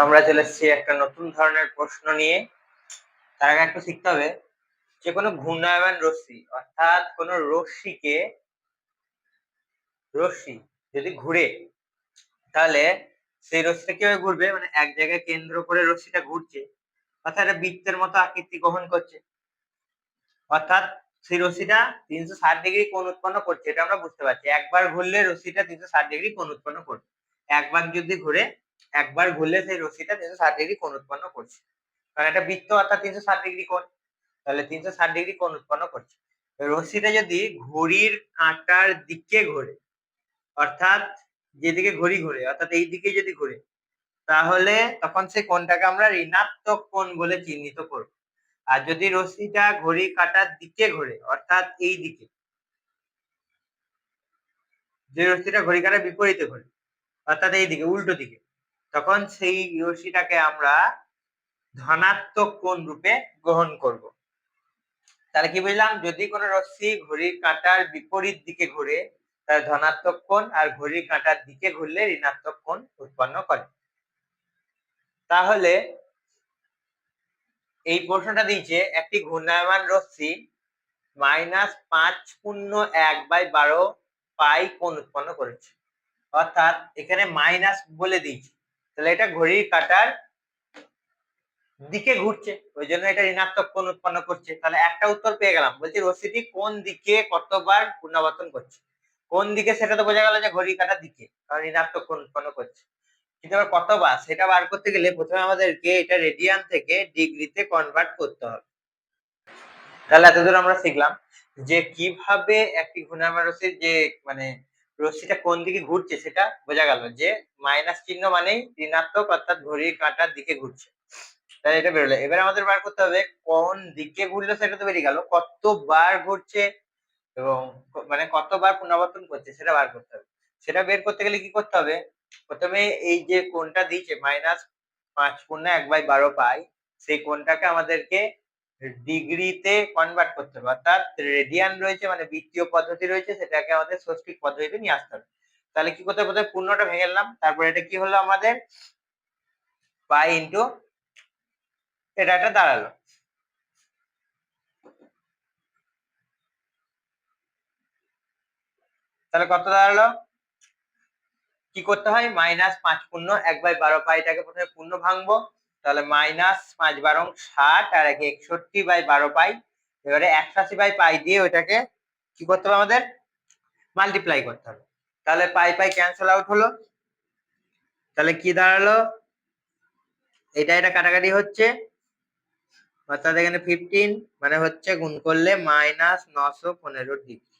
আমরা চলে এসেছি একটা নতুন ধরনের প্রশ্ন নিয়ে। তার আগে একটু শিখতে হবে, যে কোনো ঘূর্ণায়মান রশ্মি, অর্থাৎ কোনো রশ্মিকে, রশ্মি যদি ঘুরে, তাহলে সেই রশ্মিটা কীভাবে ঘুরবে? মানে এক জায়গায় কেন্দ্র করে রশ্মিটা ঘুরছে, অর্থাৎ এটা বৃত্তের মতো আকৃতি গ্রহণ করছে। অর্থাৎ সেই রশ্মিটা তিনশো ষাট ডিগ্রি কোণ উৎপন্ন করছে, এটা আমরা বুঝতে পারছি। একবার ঘুরলে রশ্মিটা তিনশো ষাট ডিগ্রি কোণ উৎপন্ন করবে। একবার যদি ঘুরে একবার ঘুরলে সেই রশ্মিটা তিনশো ষাট ডিগ্রি কোণ উৎপন্ন করছে। কারণ এটা বৃত্ত অর্থাৎ তিনশো ষাট ডিগ্রি কোণ, তাহলে তিনশো ষাট ডিগ্রি কোণ উৎপন্ন করছে। রশ্মিটা যদি ঘড়ির কাঁটার দিকে ঘোরে, অর্থাৎ যেদিকে ঘড়ি ঘোরে, অর্থাৎ এই দিকে যদি ঘুরে, তাহলে তখন সেই কোণটাকে আমরা ঋণাত্মক কোণ বলে চিহ্নিত করব। আর যদি রশ্মিটা ঘড়ি কাঁটার দিকে ঘোরে, অর্থাৎ এই দিকে, যে রশ্মিটা ঘড়ি কাঁটার বিপরীতে ঘোরে, অর্থাৎ এই দিকে, উল্টো দিকে তখন সেই রশ্মিটাকে আমরা ধনাত্মক কোণ রূপে গ্রহণ করব। তাহলে কি বুঝলাম? যদি কোনো রশ্মি ঘড়ির কাঁটার বিপরীত দিকে ঘুরে, তাহলে ধনাত্মক কোণ আর ঘড়ির কাঁটার দিকে ঘুরলে ঋণাত্মক কোণ উৎপন্ন করে। তাহলে এই প্রশ্নটা দিয়েছে, একটি ঘূর্ণায়মান রশ্মি মাইনাস পাঁচ শূন্য এক বাই বারো পাই কোণ উৎপন্ন করেছে। অর্থাৎ এখানে মাইনাস বলে দিয়েছে। তাহলে এটা ঘড়ির কাটার দিকে ঘুরছে, ওই জন্য এটা ঋণাত্মক কোণ উৎপন্ন করছে। তাহলে একটা উত্তর পেয়ে গেলাম, বলছি রশ্মিটি কোন দিকে কতবার পুনরাবর্তন করছে? কোন দিকে সেটা তো বোঝা গেল যে ঘড়ি কাটার দিকে, কারণ ঋণাত্মক কোণ উৎপন্ন করছে। কিন্তু আবার কতবার সেটা বার করতে গেলে প্রথমে আমাদেরকে এটা রেডিয়ান থেকে ডিগ্রিতে কনভার্ট করতে হবে। তাহলে এতদূর আমরা শিখলাম যে কীভাবে একটি ঘূর্ণায়মান যে মানে রশ্মিটা কোন দিকে ঘুরছে সেটা বোঝা গেল যে মাইনাস চিহ্ন মানেই ঋণাত্মক অর্থাৎ ঘড়ির কাঁটার দিকে ঘুরছে। তাহলে এটা বেরোলো। এবার আমাদের বার করতে হবে কোন দিকে ঘুরলো সেটা তো বেরিয়ে গেল। কতবার ঘুরছে এবং মানে কতবার পুনরাবর্তন করছে সেটা বার করতে হবে। সেটা বের করতে গেলে কি করতে হবে? প্রথমে এই যে কোনটা দিয়েছে, মাইনাস পাঁচ পূর্ণ এক বাই বারো পাই, সেই কোনটাকে আমাদেরকে ডিগ্রিতে কনভার্ট করতে হবে। অর্থাৎ রেডিয়ান রয়েছে মানে বৃত্তীয় পদ্ধতি রয়েছে, সেটাকে আমাদের ষষ্ঠিক পদ্ধতিতে নিয়ে আসতে হবে। তাহলে কি করতে হবে পূর্ণটা ভেঙে নিলাম তারপরে এটা কি হলো আমাদের? পাই ইন্টু এটা একটা দাঁড়াল। তাহলে কত দাঁড়াল? কি করতে হয়? মাইনাস পাঁচ পূর্ণ এক বাই বারো পাইটাকে প্রথমে পূর্ণ ভাঙবো। তাহলে মাইনাস পাঁচ বারং ষাট আর একে একষট্টি বাই বারো পাই। এবারে একশাশি বাই পাই দিয়ে ওইটাকে কি করতে হবে আমাদের? মাল্টিপ্লাই করতে হবে। তাহলে পাই পাই ক্যান্সেল আউট হলো। তাহলে কি দাঁড়াল? এটা এটা কাটাকাটি হচ্ছে। অর্থাৎ এখানে ফিফটিন মানে হচ্ছে গুণ করলে মাইনাস নশো পনেরো ডিগ্রি।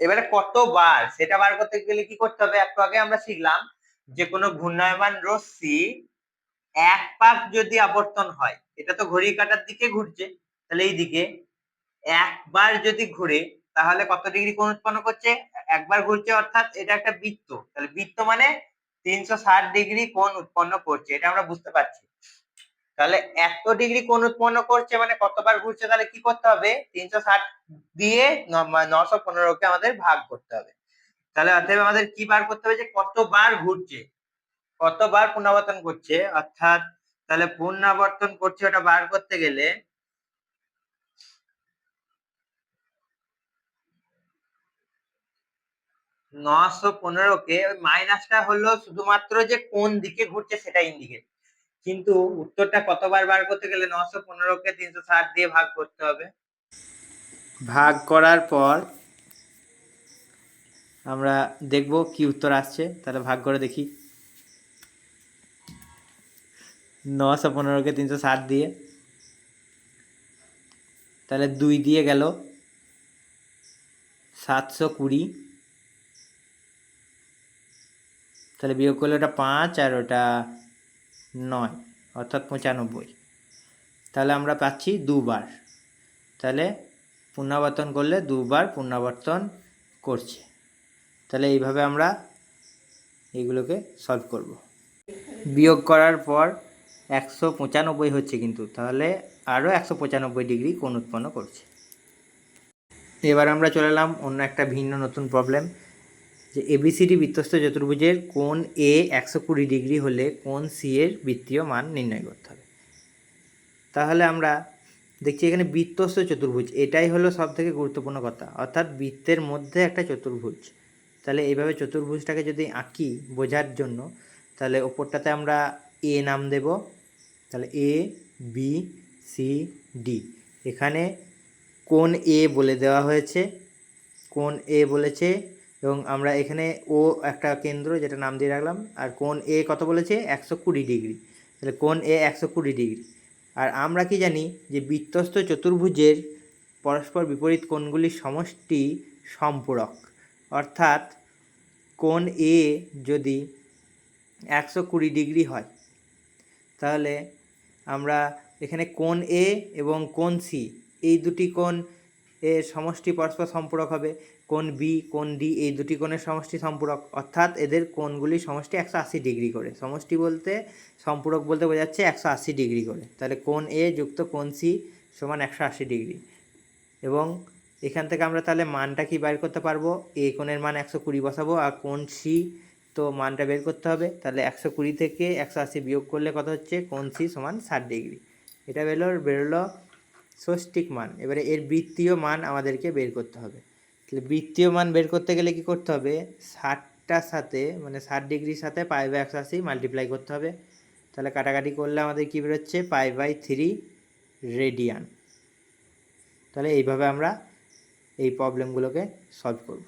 এবারে কতবার? সেটা বার করতে গেলে কি করতে হবে? একটু আগে আমরা শিখলাম যে কোনো ঘূর্ণায়মান রশ্মি এক পাক যদি আবর্তন হয়, এটা তো ঘড়ি কাটার দিকে ঘুরছে, তাহলে এই দিকে একবার যদি ঘুরে, তাহলে কত ডিগ্রি কোণ উৎপন্ন করছে? একবার ঘুরছে অর্থাৎ এটা একটা বৃত্ত, তাহলে বৃত্ত মানে তিনশো ষাট ডিগ্রি কোণ উৎপন্ন করছে, এটা আমরা বুঝতে পারছি। তাহলে এত ডিগ্রি কোণ উৎপন্ন করছে মানে কতবার ঘুরছে, তাহলে কি করতে হবে? তিনশো ষাট দিয়ে নশো পনেরোকে আমাদের ভাগ করতে হবে। তাহলে অতএব আমাদের কি বার করতে হবে যে কতবার ঘুরছে? কতবার পুনরাবর্তন করছে? অর্থাৎ তাহলে পুনরাবর্তন করছে ওটা বার করতে গেলে নশো পনেরোকে মাইনাসটা হলো শুধুমাত্র যে কোন দিকে ঘুরছে সেটা ইন্ডিকেট কিন্তু উত্তরটা কতবার বার করতে গেলে নশো পনেরোকে তিনশো ষাট দিয়ে ভাগ করতে হবে? ভাগ করার পর আমরা দেখব কি উত্তর আসছে। তাহলে ভাগ করে দেখি। নশো পনেরোকে তিনশো ষাট দিয়ে। তাহলে দুই দিয়ে গেল সাতশো কুড়ি। তাহলে বিয়োগ করলে ওটা পাঁচ আর ওটা নয়, অর্থাৎ পঁচানব্বই। তাহলে আমরা পাচ্ছি দুবার। তাহলে পুনরাবর্তন করলে দুবার পুনরাবর্তন করছে। তাহলে এইভাবে আমরা এইগুলোকে সলভ করব। বিয়োগ করার পর একশো পঁচানব্বই হচ্ছে কিন্তু, তাহলে আরও একশো পঁচানব্বই ডিগ্রি কোণ উৎপন্ন করছে। এবার আমরা চলে এলাম অন্য একটা ভিন্ন নতুন প্রবলেম যে এবিসিডি বৃত্তস্থ চতুর্ভুজের কোণ এ একশো কুড়ি ডিগ্রি হলে কোণ সি এর বৃত্তীয় মান নির্ণয় করতে হবে। তাহলে আমরা দেখছি এখানে বৃত্তস্থ চতুর্ভুজ, এটাই হলো সব থেকে গুরুত্বপূর্ণ কথা। অর্থাৎ বৃত্তের মধ্যে একটা চতুর্ভুজ, তাহলে এইভাবে চতুর্ভুজটাকে যদি আঁকি বোঝার জন্য, তাহলে ওপরটাতে আমরা এ নাম দেব তাহলে এ বি সি ডি এখানে কোন এ বলে দেওয়া হয়েছে। কোন এ বলেছে এবং আমরা এখানে ও একটা কেন্দ্র যেটা নাম দিয়ে রাখলাম, আর কোন এ কত বলেছে? একশো কুড়ি ডিগ্রি। তাহলে কোন এ একশো কুড়ি ডিগ্রি। আর আমরা কি জানি যে বৃত্তস্থ চতুর্ভুজের পরস্পর বিপরীত কোণগুলির সমষ্টি সম্পূরক। অর্থাৎ কোণ এ যদি একশো কুড়ি ডিগ্রি হয়, তাহলে আমরা এখানে কোণ এ এবং কোণ সি এই দুটি কোণ এর সমষ্টি পরস্পর সম্পূরক হবে। কোণ বি কোণ ডি এই দুটি কোণের সমষ্টি সম্পূরক। অর্থাৎ এদের কোণগুলির সমষ্টি একশো আশি ডিগ্রি করে। সমষ্টি বলতে, সম্পূরক বলতে বোঝাচ্ছে একশো আশি ডিগ্রি করে। তাহলে কোণ এ যুক্ত কোণ সি সমান একশো আশি ডিগ্রি। এবং এখান থেকে আমরা তাহলে মানটা কি বের করতে পারব? এ কোণের মান একশো কুড়ি বসাবো আর কোণ সি তো মানটা বের করতে হবে। তাহলে একশো কুড়ি থেকে একশো আশি বিয়োগ করলে কত হচ্ছে? কোণ সি সমান ষাট ডিগ্রি। এটা বেরোলো বেরোলো ষষ্ঠিক মান। এবারে এর বৃত্তীয় মান আমাদেরকে বের করতে হবে। তাহলে বৃত্তীয় মান বের করতে গেলে কি করতে হবে? ষাটটার সাথে মানে ষাট ডিগ্রির সাথে পাই বাই একশো আশি মাল্টিপ্লাই করতে হবে। তাহলে কাটাকাটি করলে আমাদের কী বেরোচ্ছে? Pi by three radian. তাহলে এইভাবে আমরা এই প্রবলেমগুলোকে সলভ করব।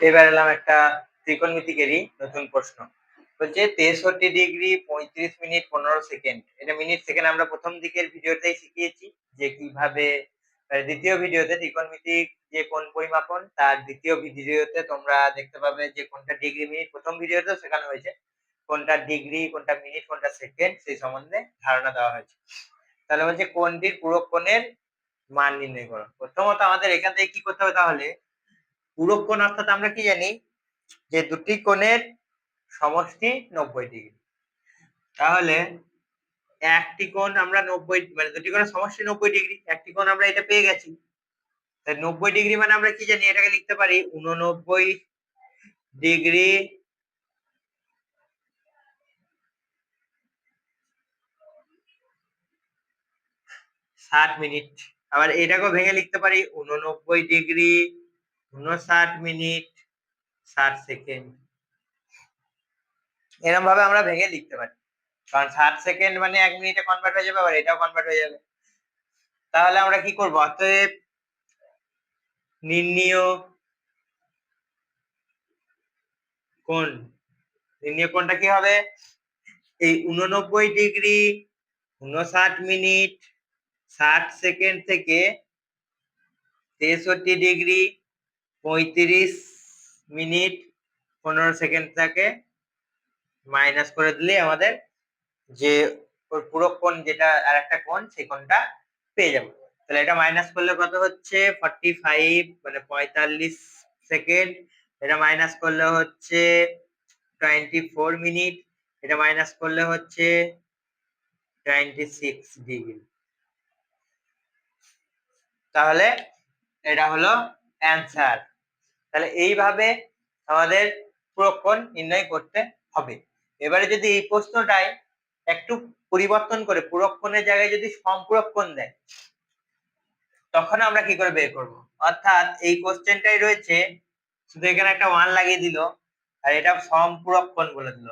এবার এলাম একটা ত্রিকোণমিতিকেরই নতুন প্রশ্ন। বলছে তেষট্টি ডিগ্রি পঁয়ত্রিশ মিনিট পনেরো সেকেন্ড, এটা মিনিট সেকেন্ড আমরা প্রথম দিকের ভিডিওতেই শিখিয়েছি যে কীভাবে দ্বিতীয় ভিডিওতে ত্রিকোণমিতিক যে কোন পরিমাপন, তার দ্বিতীয় ভিডিওতে তোমরা দেখতে পাবে যে কোনটা ডিগ্রি মিনিট প্রথম ভিডিওতে শেখানো হয়েছে, কোনটা ডিগ্রি, কোনটা মিনিট, কোনটা সেকেন্ড, সেই সম্বন্ধে ধারণা দেওয়া হয়েছে। তাহলে বলছে কোনটির পুরো কোণের মান নির্ণয় করো। প্রথমত আমাদের এখান থেকে কি করতে হবে তাহলে, পুরো কোণ অর্থাৎ আমরা কি জানি যে দুটি কোণের সমষ্টি নব্বই ডিগ্রি। তাহলে একটি কোণ আমরা নব্বই মানে দুটি কোণের সমষ্টি নব্বই ডিগ্রি, একটি কোণ আমরা এটা পেয়ে গেছি। তাই নব্বই ডিগ্রি মানে আমরা কি জানি? এটাকে লিখতে পারি উননব্বই ডিগ্রি ষাট মিনিট। আবার এটাকেও ভেঙে লিখতে পারি উননব্বই ডিগ্রি উনষাট মিনিট। ষাট সেকেন্ড এরকম ভাবে আমরা ভেঙে লিখতে পারি। কারণ ষাট সেকেন্ড মানে এক মিনিটে কনভার্ট হয়ে যাবে, আবার এটাও কনভার্ট হয়ে যাবে। তাহলে আমরা কি করব? অতএব নির্ণীয় কোণ। নির্ণীয় কোণটা কি হবে? এই উননব্বই ডিগ্রি উনষাট মিনিট ষাট সেকেন্ড থেকে তেষট্টি ডিগ্রি পঁয়ত্রিশ মিনিট পনেরো সেকেন্ড থেকে। মাইনাস করে দিলে আমাদের যে ওর পুরো কোণ যেটা আর একটা কোণ, সেই কোণটা পেয়ে যাব। তাহলে এটা মাইনাস করলে কত হচ্ছে? ফর্টি ফাইভ মানে পঁয়তাল্লিশ সেকেন্ড। এটা মাইনাস করলে হচ্ছে টোয়েন্টি ফোর মিনিট। এটা মাইনাস করলে হচ্ছে টোয়েন্টি সিক্স ডিগ্রি তাহলে এটা হলো অ্যান্সার তাহলে এইভাবে আমাদের পুরক্ষণ নির্ণয় করতে হবে। এবারে যদি এই প্রশ্নটাই একটু পরিবর্তন করে পুরক্ষণের জায়গায় যদি সম্পুরক্ষণ দেয়, তখন আমরা কি করে বের করব? অর্থাৎ এই কোশ্চেনটাই রয়েছে, শুধু এখানে একটা ওয়ান লাগিয়ে দিল, আর এটা সম্পুরক্ষণ বলে দিল।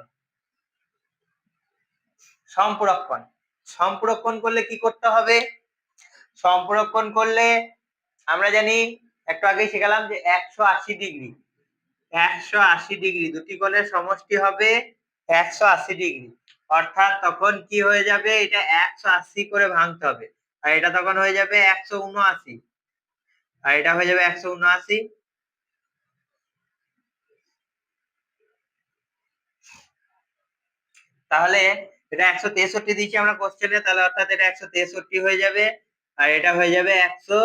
সম্পুরক্ষণ। সম্পুরক্ষণ করলে কি করতে হবে? সম্পুরক্ষণ করলে আমরা জানি একটু আগেই শিখালাম যে একশো আশি ডিগ্রি। একশো আশি ডিগ্রি, দুটি কোণের সমষ্টি হবে একশো আশি ডিগ্রি। অর্থাৎ তখন কি হয়ে যাবে? এটা একশো আশি করে ভাঙতে হবে। আর এটা তখন হয়ে যাবে একশো উনআশি। আর এটা হয়ে যাবে একশো উনআশি। তাহলে এটা একশো তেষট্টি দিচ্ছি আমরা কোশ্চেনে তাহলে অর্থাৎ এটা একশো তেষট্টি হয়ে যাবে। আর এটা হয়ে যাবে একশো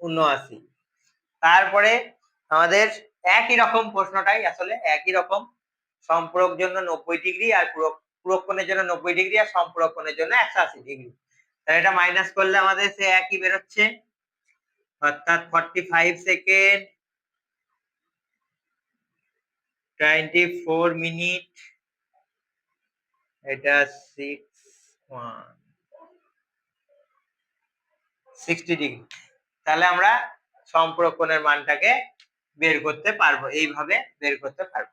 উনআশি। তারপরে আমাদের একই রকম প্রশ্নটাই আসলে একই রকম সম্পূরক জন্য নব্বই ডিগ্রি আর পুরো পুরক্ষণের জন্য নব্বই ডিগ্রি আর সম্পূরক্ষণের জন্য একশো আশি ডিগ্রি তাহলে এটা মাইনাস করলে আমাদের সে একই বেরোচ্ছে। অর্থাৎ forty five second twenty four minute এটা সিক্স ওয়ান সিক্সটি ডিগ্রি তাহলে আমরা সম্পর্কণের মানটাকে বের করতে পারব এইভাবে বের করতে পারব।